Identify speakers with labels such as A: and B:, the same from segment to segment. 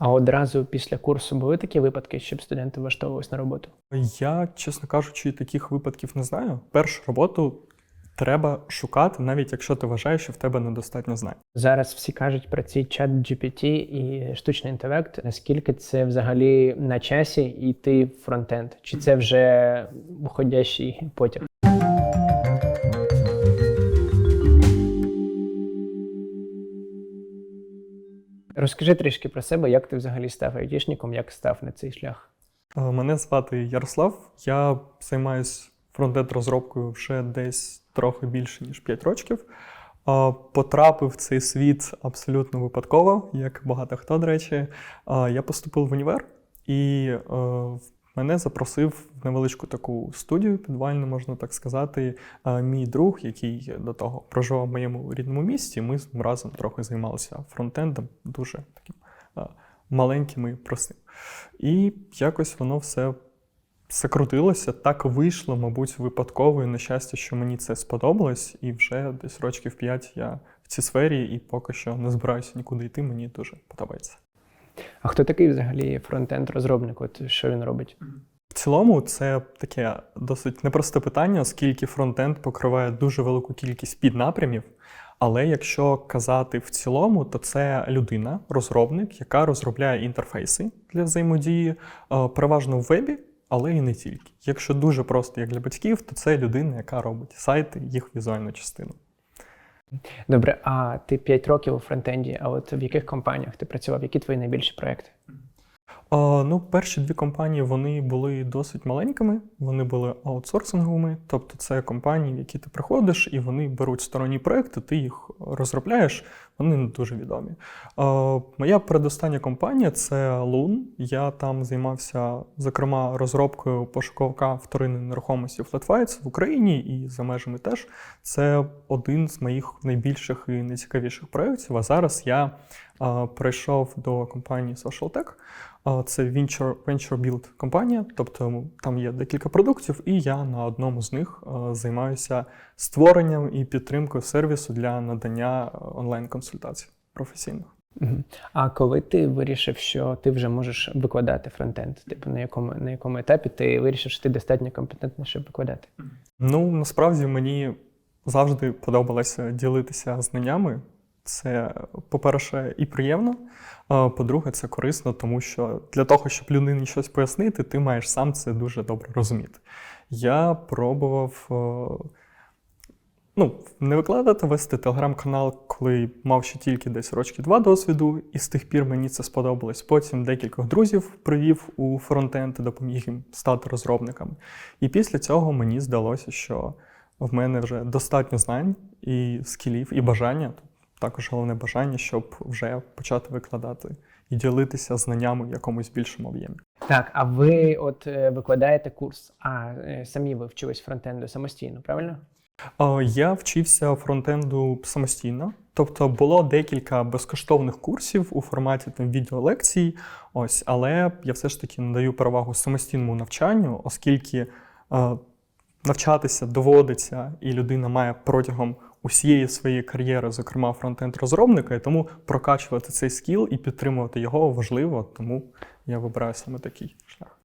A: А одразу після курсу були такі випадки, щоб студенти влаштовувались на роботу?
B: Я, чесно кажучи, таких випадків не знаю. Першу роботу треба шукати, навіть якщо ти вважаєш, що в тебе недостатньо знань.
A: Зараз всі кажуть про цей чат GPT і штучний інтелект. Наскільки це взагалі на часі йти в фронтенд? Чи це вже уходящий потяг? Розкажи трішки про себе, як ти взагалі став айтішником, як став на цей шлях?
B: Е, Мене звати Ярослав. Я займаюся фронтенд розробкою вже десь трохи більше ніж 5 років. Е, Потрапив в цей світ абсолютно випадково, як багато хто, до речі. Е, Я поступив в універ і в- мене запросив в невеличку таку студію, підвальну, можна так сказати. е, Мій друг, який до того проживав в моєму рідному місті. Ми з разом трохи займалися фронтендом, дуже таким е, маленьким і простим. І якось воно все закрутилося, так вийшло, мабуть, випадково і на щастя, що мені це сподобалось, і вже десь років 5 я в цій сфері, і поки що не збираюся нікуди йти, мені дуже подобається.
A: А хто такий взагалі фронтенд-розробник? От що він робить?
B: В цілому, це таке досить непросте питання, оскільки фронтенд покриває дуже велику кількість піднапрямів. Але якщо казати в цілому, то це людина, розробник, яка розробляє інтерфейси для взаємодії, е, переважно в вебі, але і не тільки. Якщо дуже просто, як для батьків, то це людина, яка робить сайти, їх візуальну частину.
A: Добре, а ти 5 років у фронтенді, а от в яких компаніях ти працював? Які твої найбільші проекти?
B: А, ну, перші дві компанії вони були досить маленькими, вони були аутсорсинговими, тобто це компанії, в які ти приходиш, і вони беруть сторонні проекти, ти їх розробляєш, вони не дуже відомі. А, моя передостання компанія це Loon. Я там займався, зокрема, розробкою пошуковика вторинної нерухомості FlatFights в Україні і за межами теж. Це один з моїх найбільших і найцікавіших проєктів. А зараз я прийшов перейшов до компанії SocialTech. Це Venture, Venture Build компанія, тобто там є декілька продуктів, і я на одному з них займаюся створенням і підтримкою сервісу для надання онлайн-консультацій професійних.
A: А коли ти вирішив, що ти вже можеш викладати фронтенд? Типу на якому на якому етапі ти вирішив, що ти достатньо компетентний, щоб викладати?
B: Ну, насправді мені завжди подобалося ділитися знаннями. Це, по-перше, і приємно. По-друге, це корисно, тому що для того, щоб людині щось пояснити, ти маєш сам це дуже добре розуміти. Я пробував ну, не викладати, вести телеграм-канал, коли мав ще тільки десь рочки два досвіду, і з тих пір мені це сподобалось. Потім декількох друзів привів у фронтенд і допоміг їм стати розробниками. І після цього мені здалося, що в мене вже достатньо знань і скілів, і бажання. Також головне бажання, щоб вже почати викладати і ділитися знаннями в якомусь більшому об'ємі.
A: Так, а ви от е, викладаєте курс, а е, самі ви вчились фронтенду самостійно, правильно?
B: Я вчився фронтенду самостійно, тобто було декілька безкоштовних курсів у форматі там відеолекцій. Ось, але я все ж таки надаю перевагу самостійному навчанню, оскільки е, навчатися доводиться, і людина має протягом усієї своєї кар'єри, зокрема фронтенд розробника, і тому прокачувати цей скіл і підтримувати його важливо, тому я вибираю саме такий шлях.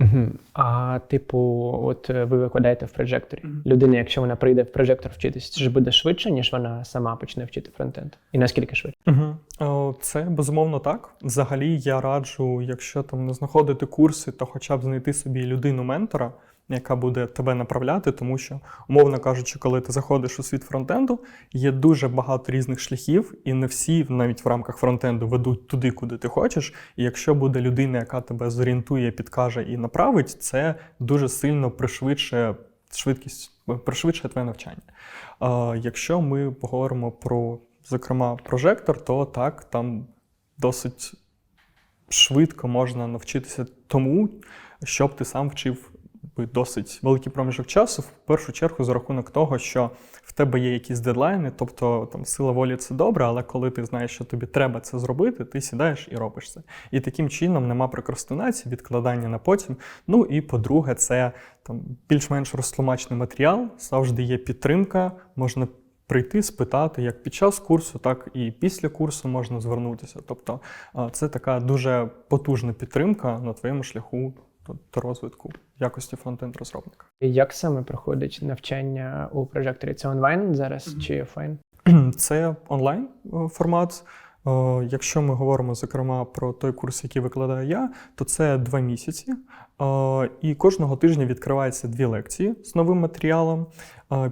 A: Угу. А типу, от е, ви викладаєте в прожекторі. Людина, якщо вона прийде в прожектор вчитись, це ж буде швидше, ніж вона сама почне вчити фронтенд. І наскільки швидше?
B: Угу. Це безумовно так. Взагалі, я раджу, якщо там не знаходити курси, то хоча б знайти собі людину-ментора, яка буде тебе направляти, тому що, умовно кажучи, коли ти заходиш у світ фронтенду, є дуже багато різних шляхів, і не всі навіть в рамках фронтенду ведуть туди, куди ти хочеш. І якщо буде людина, яка тебе зорієнтує, підкаже і направить, це дуже сильно пришвидшує швидкість, пришвидшує твоє навчання. А, Якщо ми поговоримо про, зокрема, прожектор, то так, там досить швидко можна навчитися тому, щоб ти сам вчив би досить великий проміжок часу, в першу чергу за рахунок того, що в тебе є якісь дедлайни, тобто там сила волі це добре, але коли ти знаєш, що тобі треба це зробити, ти сідаєш і робиш це. І таким чином нема прокрастинації, відкладання на потім. Ну і по-друге, це там більш-менш розтлумачений матеріал, завжди є підтримка, можна прийти, спитати як під час курсу, так і після курсу можна звернутися. Тобто це така дуже потужна підтримка на твоєму шляху до- до розвитку якості фронтенд розробника.
A: Як саме проходить навчання у прожекторі? Це онлайн зараз чи офлайн?
B: Це онлайн е, формат. Е, Якщо ми говоримо зокрема про той курс, який викладаю я, то це два місяці. Е, І кожного тижня відкриваються дві лекції з новим матеріалом,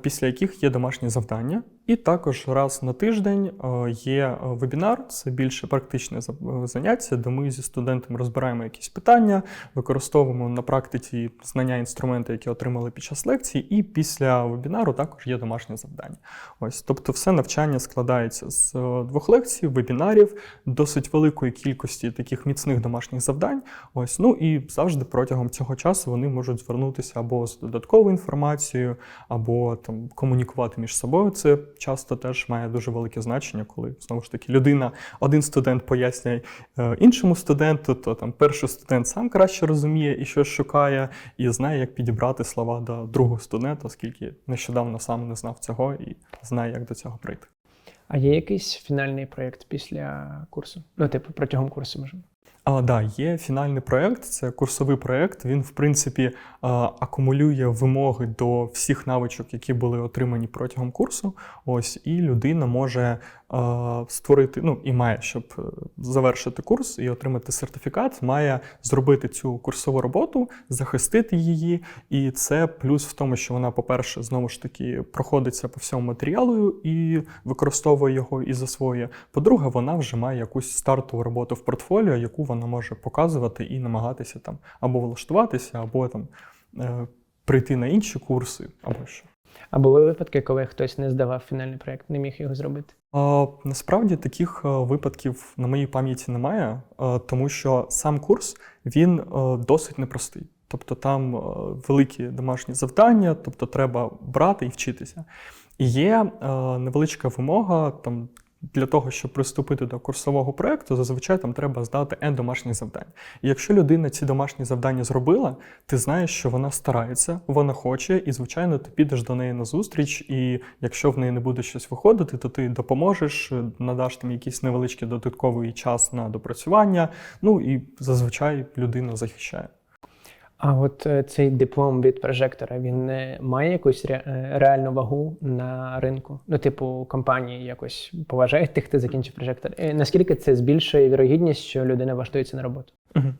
B: після яких є домашні завдання. І також раз на тиждень е, є е, вебінар, це більше практичне е, заняття, де ми зі студентами розбираємо якісь питання, використовуємо на практиці знання інструменти, які отримали під час лекції, і після вебінару також є домашнє завдання. Ось, тобто, все навчання складається з двох лекцій, вебінарів, досить великої кількості таких міцних домашніх завдань. Ось, ну і завжди протягом цього часу вони можуть звернутися або з додатковою інформацією, або там комунікувати між собою. Це часто теж має дуже велике значення, коли знову ж таки людина, один студент пояснює е, іншому студенту, то там перший студент сам краще розуміє і щось шукає, і знає, як підібрати слова до другого студента, оскільки нещодавно сам не знав цього і знає, як до цього прийти.
A: А є якийсь фінальний проєкт після курсу? Ну, типу, протягом курсу можемо.
B: А, да, є фінальний проєкт, це курсовий проєкт. Він, в принципі, акумулює вимоги до всіх навичок, які були отримані протягом курсу. Ось, і людина може створити, ну і має, щоб е, завершити курс і отримати сертифікат, має зробити цю курсову роботу, захистити її. І це плюс в тому, що вона, по-перше, знову ж таки проходиться по всьому матеріалу і використовує його і засвоює. По-друге, вона вже має якусь стартову роботу в портфоліо, яку вона може показувати і намагатися там або влаштуватися, або там е, прийти на інші курси, або що.
A: А були випадки, коли хтось не здавав фінальний проєкт, не міг його зробити?
B: А, насправді таких е, випадків на моїй пам'яті немає, е, тому що сам курс він досить непростий. Тобто там великі домашні завдання, тобто треба брати і вчитися. І є невеличка вимога там. Для того, щоб приступити до курсового проєкту, зазвичай там треба здати N домашніх завдань. І якщо людина ці домашні завдання зробила, ти знаєш, що вона старається, вона хоче, і, звичайно, ти підеш до неї на зустріч, і якщо в неї не буде щось виходити, то ти допоможеш, надаш там якийсь невеличкий додатковий час на допрацювання. Ну і зазвичай людина захищає.
A: А от е, цей диплом від прожектора він не має якусь е, реальну вагу на ринку? Ну, типу, компанії якось поважають тих, хто закінчив прожектор. Е, Наскільки це збільшує вірогідність, що людина влаштується на роботу?
B: Мгм.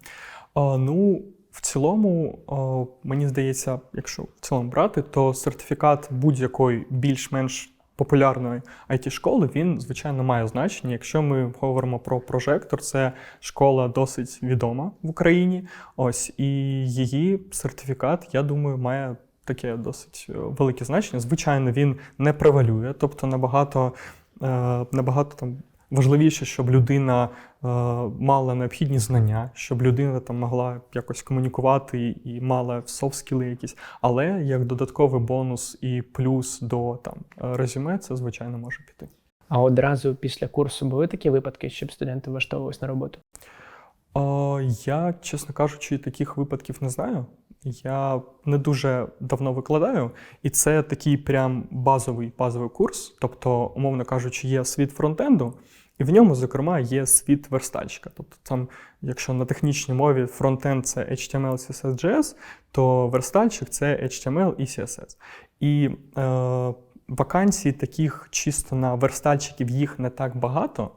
B: А, ну, в цілому, а, мені здається, якщо в цілому брати, то сертифікат будь-якої більш-менш популярної it школи він, звичайно, має значення. Якщо ми говоримо про прожектор, це школа досить відома в Україні. Ось і її сертифікат, я думаю, має. Таке досить е, велике значення. Звичайно, він не превалює, тобто набагато, е, набагато там важливіше, щоб людина е, мала необхідні знання, щоб людина там могла якось комунікувати і мала софт-скіли якісь. Але як додатковий бонус і плюс до там резюме, це звичайно може піти.
A: А одразу після курсу були такі випадки, щоб студенти влаштовувалися на роботу?
B: Е, я, чесно кажучи, таких випадків не знаю. Я не дуже давно викладаю, і це такий прям базовий базовий курс. Тобто, умовно кажучи, є світ фронтенду, і в ньому, зокрема, є світ верстальщика. Тобто, там, якщо на технічній мові фронтенд це HTML, CSS, JS, то верстальщик це HTML і CSS. І е, вакансій таких чисто на верстальщиків їх не так багато.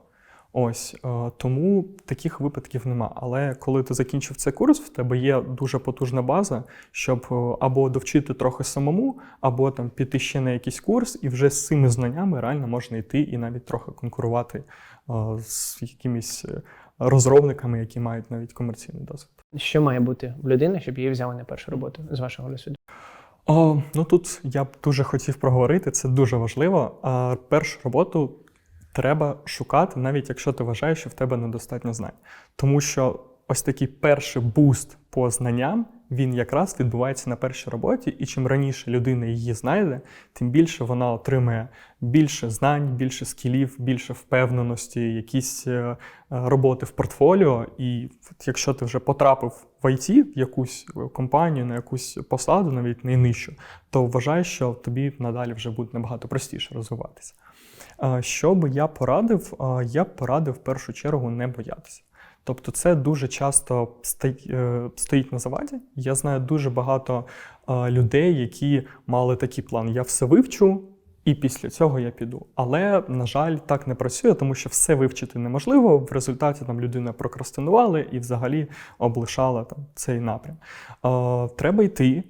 B: Ось е, тому таких випадків нема. Але коли ти закінчив цей курс, в тебе є дуже потужна база, щоб е, або довчити трохи самому, або там піти ще на якийсь курс, і вже з цими знаннями реально можна йти і навіть трохи конкурувати з якимись е, розробниками, які мають навіть комерційний досвід.
A: Що має бути в людини, щоб її взяли на першу роботу з вашого досвіду?
B: О, ну тут я б дуже хотів проговорити, це дуже важливо. А першу роботу треба шукати, навіть якщо ти вважаєш, що в тебе недостатньо знань. Тому що ось такий перший буст по знанням він якраз відбувається на першій роботі, і чим раніше людина її знайде, тим більше вона отримає більше знань, більше скілів, більше впевненості, якісь е, е, роботи в портфоліо. І якщо ти вже потрапив в IT, в якусь компанію, на якусь посаду, навіть найнижчу, то вважай, що тобі надалі вже буде набагато простіше розвиватися. Е, Що би я порадив? Е, Я б порадив в першу чергу не боятися. Тобто, це дуже часто е, стоїть на заваді. Я знаю дуже багато е, людей, які мали такий план: я все вивчу, і після цього я піду. Але, на жаль, так не працює, тому що все вивчити неможливо. В результаті там людина прокрастинувала і взагалі облишала там цей напрям. Е, треба йти.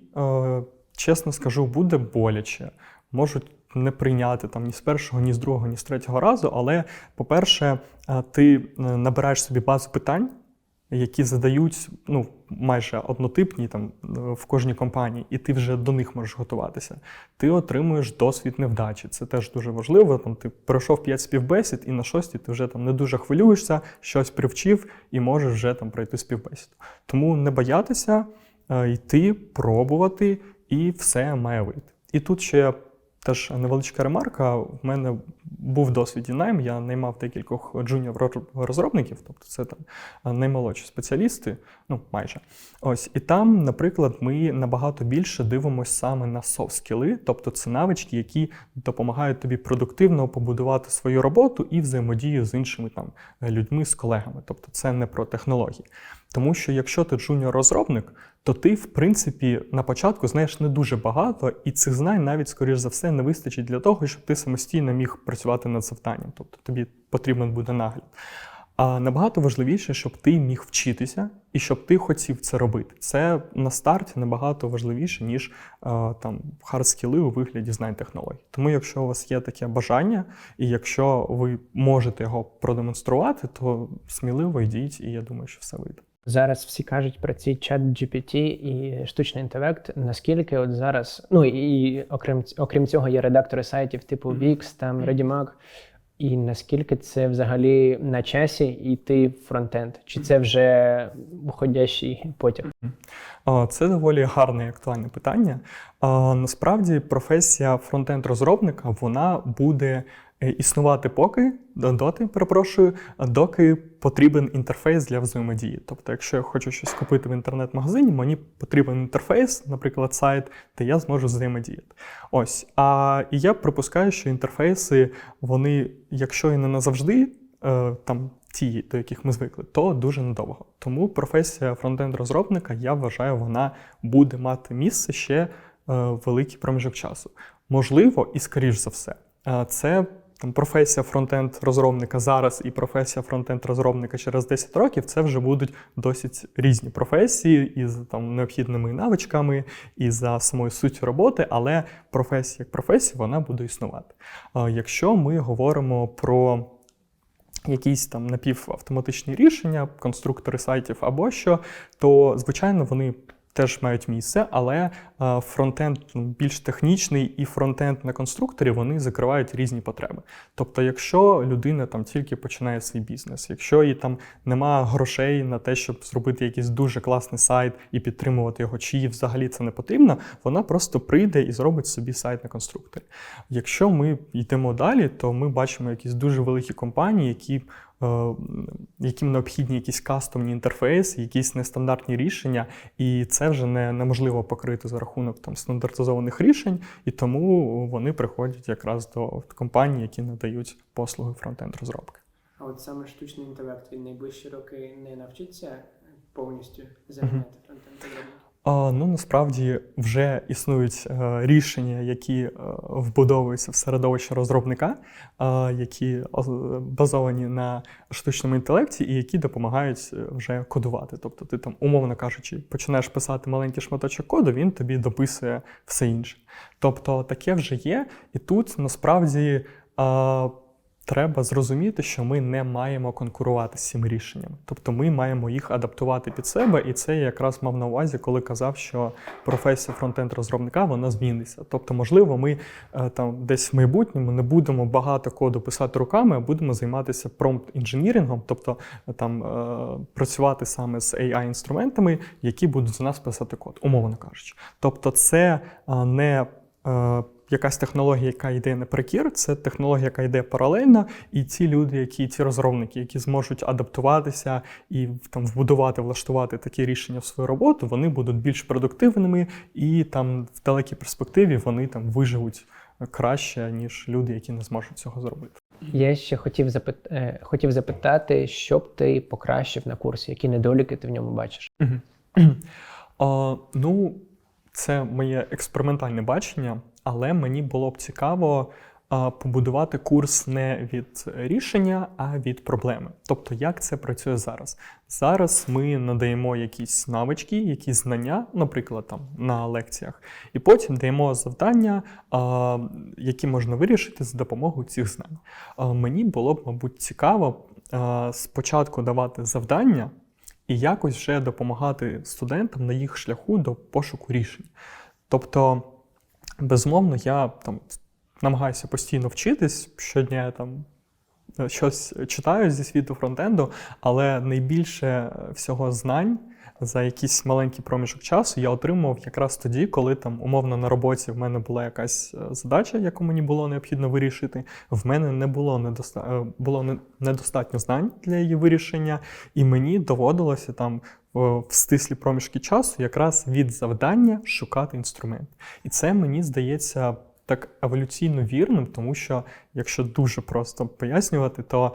B: Чесно скажу, буде боляче. Можуть не прийняти там ні з першого, ні з другого, ні з третього разу. Але, по-перше, ти е, набираєш собі базу питань, які задають ну, майже однотипні там е, в кожній компанії, і ти вже до них можеш готуватися. Ти отримуєш досвід невдачі. Це теж дуже важливо. Там ти пройшов 5 співбесід, і на шостій ти вже там не дуже хвилюєшся, щось привчив і можеш вже там пройти співбесіду. Тому не боятися, е, йти, пробувати, і все має вийти. І тут ще Теж невеличка ремарка. В мене був досвід і найм. Я наймав декількох джуніор розробників, тобто це там наймолодші спеціалісти, ну майже. Ось і там, наприклад, ми набагато більше дивимося саме на софт-скіли, тобто це навички, які допомагають тобі продуктивно побудувати свою роботу і взаємодію з іншими там людьми, з колегами. Тобто це не про технології. Тому що якщо ти джуніор-розробник, то ти, в принципі, на початку знаєш не дуже багато, і цих знань навіть, скоріш за все, не вистачить для того, щоб ти самостійно міг працювати над завданням. Тобто тобі потрібен буде нагляд. А набагато важливіше, щоб ти міг вчитися і щоб ти хотів це робити. Це на старті набагато важливіше, ніж е, там хардскіли у вигляді знань технологій. Тому, якщо у вас є таке бажання, і якщо ви можете його продемонструвати, то сміливо йдіть, і я думаю, що все вийде.
A: Зараз всі кажуть про ці чат GPT і штучний інтелект. Наскільки от зараз, ну і окрім окрім цього, є редактори сайтів типу Wix, там ReadyMag. І наскільки це взагалі на часі йти в фронтенд? Чи це вже уходящий потяг?
B: Це доволі гарне і актуальне питання. Насправді професія фронтенд-розробника вона буде існувати поки доти, перепрошую, доки потрібен інтерфейс для взаємодії. Тобто, якщо я хочу щось купити в інтернет-магазині, мені потрібен інтерфейс, наприклад, сайт, де я зможу взаємодіяти. Ось. А і я припускаю, що інтерфейси, вони, якщо і не назавжди, е, там. Ті, до яких ми звикли, то дуже недовго. Тому професія фронтенд-розробника, я вважаю, вона буде мати місце ще е, великий проміжок часу. Можливо, і скоріш за все, е, це там професія фронтенд-розробника зараз і професія фронтенд-розробника через 10 років це вже будуть досить різні професії із там необхідними навичками і за самою суттю роботи, але професія як професія вона буде існувати. Якщо ми говоримо про якісь там напівавтоматичні рішення, конструктори сайтів або що, то звичайно вони теж мають місце, але е, фронтенд ну, більш технічний і фронтенд на конструкторі вони закривають різні потреби. Тобто, якщо людина там тільки починає свій бізнес, якщо їй там нема грошей на те, щоб зробити якийсь дуже класний сайт і підтримувати його, чи їй взагалі це не потрібно, вона просто прийде і зробить собі сайт на конструкторі. Якщо ми йдемо далі, то ми бачимо якісь дуже великі компанії, які яким необхідні якісь кастомні інтерфейси, якісь нестандартні рішення, і це вже не, неможливо покрити за рахунок там стандартизованих рішень, і тому вони приходять якраз до компаній, які надають послуги фронтенд розробки.
A: А от саме штучний інтелект він найближчі роки не навчиться повністю заміняти фронтенд розробників?
B: Ну насправді вже існують е, рішення, які е, вбудовуються в середовище розробника, е, які базовані на штучному інтелекті і які допомагають вже кодувати. Тобто, ти там, умовно кажучи, починаєш писати маленький шматочок коду, він тобі дописує все інше. Тобто таке вже є, і тут насправді. Треба зрозуміти, що ми не маємо конкурувати з цими рішеннями. Тобто ми маємо їх адаптувати під себе, і це я якраз мав на увазі, коли казав, що професія фронтенд розробника вона зміниться. Тобто, можливо, ми е, там десь в майбутньому не будемо багато коду писати руками, а будемо займатися промпт інженірингом, тобто е, там е, працювати саме з AI-інструментами, які будуть за нас писати код, умовно кажучи. Тобто, це не якась технологія, яка йде наперекір, це технологія, яка йде паралельно, і ті люди, які ті розробники, які зможуть адаптуватися і там вбудувати, влаштувати такі рішення в свою роботу, вони будуть більш продуктивними, і там в далекій перспективі вони там виживуть краще, ніж люди, які не зможуть цього зробити.
A: Я ще хотів, запит... е, хотів запитати, що б ти покращив на курсі, які недоліки ти в ньому бачиш?
B: А, ну, це моє експериментальне бачення, але мені було б цікаво побудувати курс не від рішення, а від проблеми. Тобто, як це працює зараз? Зараз ми надаємо якісь навички, якісь знання, наприклад, там на лекціях, і потім даємо завдання, які можна вирішити за допомогою цих знань. Мені було б, мабуть, цікаво спочатку давати завдання і якось вже допомагати студентам на їх шляху до пошуку рішень. Тобто, безумовно, я там намагаюся постійно вчитись щодня там е, щось читаю зі світу фронтенду, але найбільше е, всього знань за якийсь маленький проміжок часу я отримував якраз тоді, коли там умовно на роботі в мене була якась е, задача, яку мені було необхідно вирішити. В мене не було недоста... було недостатньо знань для її вирішення, і мені доводилося там в стислі проміжки часу якраз від завдання шукати інструмент. І це мені здається так еволюційно вірним, тому що якщо дуже просто пояснювати, то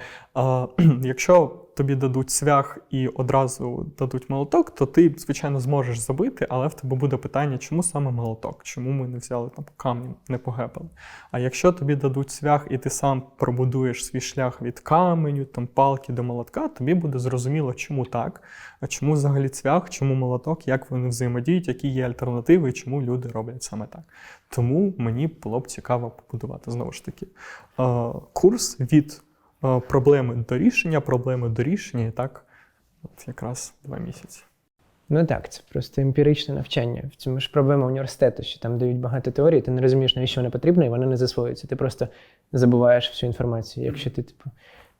B: е, якщо тобі дадуть цвях і одразу дадуть молоток, то ти, звичайно, зможеш забити, але в тебе буде питання, чому саме молоток? Чому ми не взяли там камінь, не погепали? А якщо тобі дадуть цвях, і ти сам пробудуєш свій шлях від каменю, там палки до молотка, тобі буде зрозуміло, чому так, а чому взагалі цвях, чому молоток, як вони взаємодіють, які є альтернативи, і чому люди роблять саме так. Тому мені було б цікаво побудувати знову ж таки е, курс від проблеми до рішення, проблеми до рішення, і так, от якраз два місяці.
A: Ну так, це просто емпіричне навчання. В цьому ж проблема університету, що там дають багато теорій, ти не розумієш, навіщо вона потрібна, і вона не засвоюється. Ти просто забуваєш всю інформацію, якщо ти типу,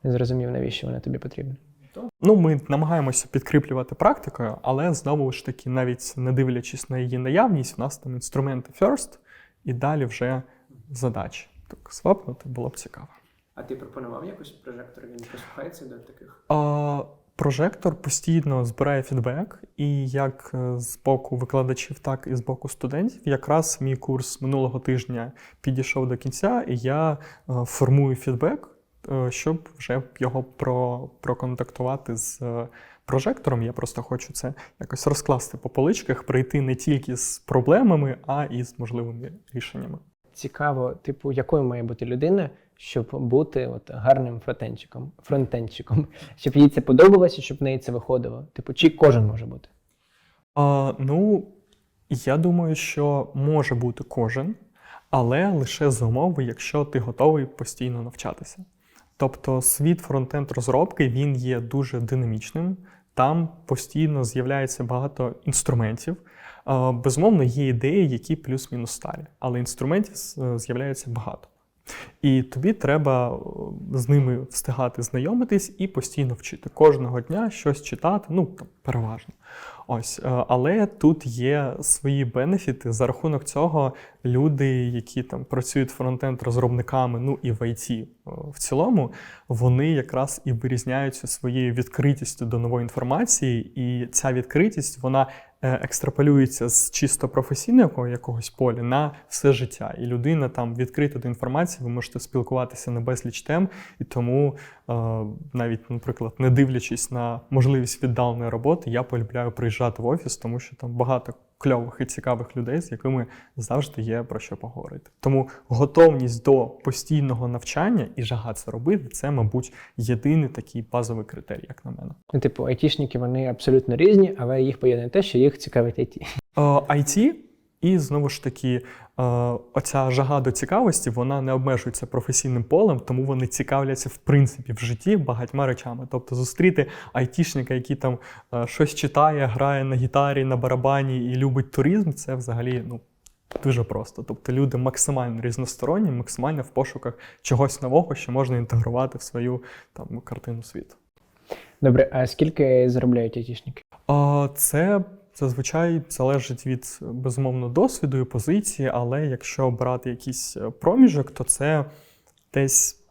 A: не зрозумів, навіщо вона тобі потрібна.
B: Ну, ми намагаємося підкріплювати практикою, але знову ж таки, навіть не дивлячись на її наявність, у нас там інструменти first, і далі вже задачі. Так, свапнути було б цікаво.
A: А ти пропонував якось прожектор, він прислухається до таких?
B: А, прожектор постійно збирає фідбек, і як е, з боку викладачів, так і з боку студентів. Якраз мій курс минулого тижня підійшов до кінця, і я е, формую фідбек, е, щоб вже його про, проконтактувати з прожектором. Я просто хочу це якось розкласти по поличках, прийти не тільки з проблемами, а і з можливими рішеннями.
A: Цікаво, типу, якою має бути людина, щоб бути от гарним фронтенчиком, фронтенчиком, щоб їй це подобалося, щоб в неї це виходило. Типу, чи кожен може бути?
B: А, ну, я думаю, що може бути кожен, але лише за умови, якщо ти готовий постійно навчатися. Тобто світ фронтенд розробки він є дуже динамічним, там постійно з'являється багато інструментів. Безумовно, є ідеї, які плюс-мінус старі, але інструментів з'являється багато. І тобі треба е, з ними встигати знайомитись і постійно вчити. Кожного дня щось читати, ну там переважно. Ось, е, але тут є свої бенефіти. За рахунок цього люди, які там працюють фронтенд-розробниками, ну і в IT в цілому, вони якраз і вирізняються своєю відкритістю до нової інформації, і ця відкритість вона е, екстраполюється з чисто професійного якогось поля на все життя. І людина там відкрита до інформації, ви можете спілкуватися на безліч тем, і тому е, навіть, наприклад, не дивлячись на можливість віддаленої роботи, я полюбляю приїжджати в офіс, тому що там багато кльових і цікавих людей, з якими завжди є про що поговорити. Тому готовність до постійного навчання і жага це робити це, мабуть, єдиний такий базовий критерій, як на мене.
A: Ну, типу, айтішники вони абсолютно різні, але їх поєднує те, що їх цікавить IT.
B: Е, IT І знову ж таки, е, оця жага до цікавості вона не обмежується професійним полем, тому вони цікавляться в принципі в житті багатьма речами. Тобто зустріти айтішника, який там е, щось читає, грає на гітарі, на барабані і любить туризм, це взагалі ну. Дуже просто. Тобто люди максимально різносторонні, максимально в пошуках чогось нового, що можна інтегрувати в свою там картину світу.
A: Добре, а скільки заробляють айтішники?
B: Це зазвичай залежить від безумовно досвіду і позиції, але якщо брати якийсь е, проміжок, то це десь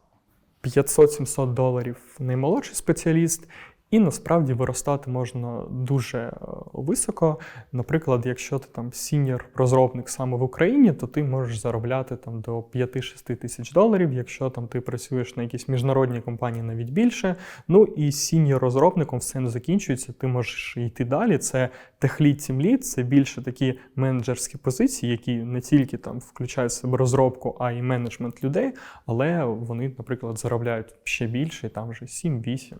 B: 500-700 доларів наймолодший спеціаліст. І насправді виростати можна дуже е, високо. Наприклад, якщо ти там сіньор розробник саме в Україні, то ти можеш заробляти там до 5-6 тисяч доларів. Якщо там ти працюєш на якійсь міжнародній компанії, навіть більше. Ну і сіньор розробником все не закінчується. Ти можеш йти далі. Це техлід, тімлід, це більше такі менеджерські позиції, які не тільки там включають в себе розробку, а й менеджмент людей, але вони, наприклад, заробляють ще більше, там вже 7-8.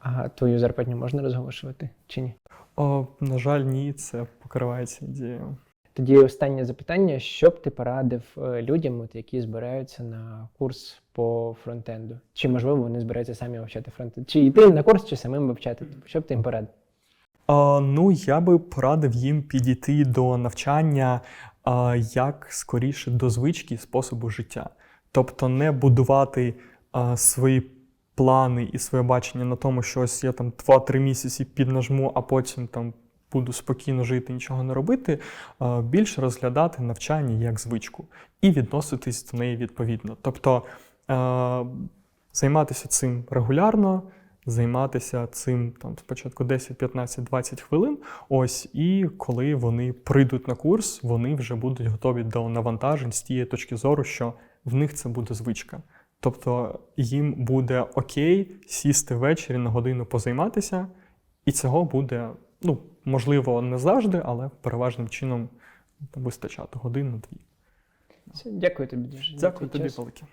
A: А твою зарплатню можна розголошувати чи ні?
B: О, на жаль, ні, це покривається ідеєю.
A: Тоді останнє запитання: що б ти порадив е, людям, от, які збираються на курс по фронтенду? Чи можливо вони збираються самі вивчати фронтенд? Чи йти на курс, чи самим вивчати? Що б ти їм порадив?
B: А, ну, я би порадив їм підійти до навчання а, як скоріше до звички способу життя. Тобто не будувати а, свої плани і своє бачення на тому, що ось я там 2-3 місяці піднажму, а потім там буду спокійно жити, нічого не робити. Більше розглядати навчання як звичку і відноситись до неї відповідно. Тобто займатися цим регулярно. Займатися цим там спочатку 10, 15, 20 хвилин. Ось, і коли вони прийдуть на курс, вони вже будуть готові до навантажень з тієї точки зору, що в них це буде звичка. Тобто їм буде окей сісти ввечері на годину позайматися, і цього буде, ну, можливо, не завжди, але переважним чином вистачати годину-дві.
A: Дякую тобі дуже.
B: Дякую тобі, велике.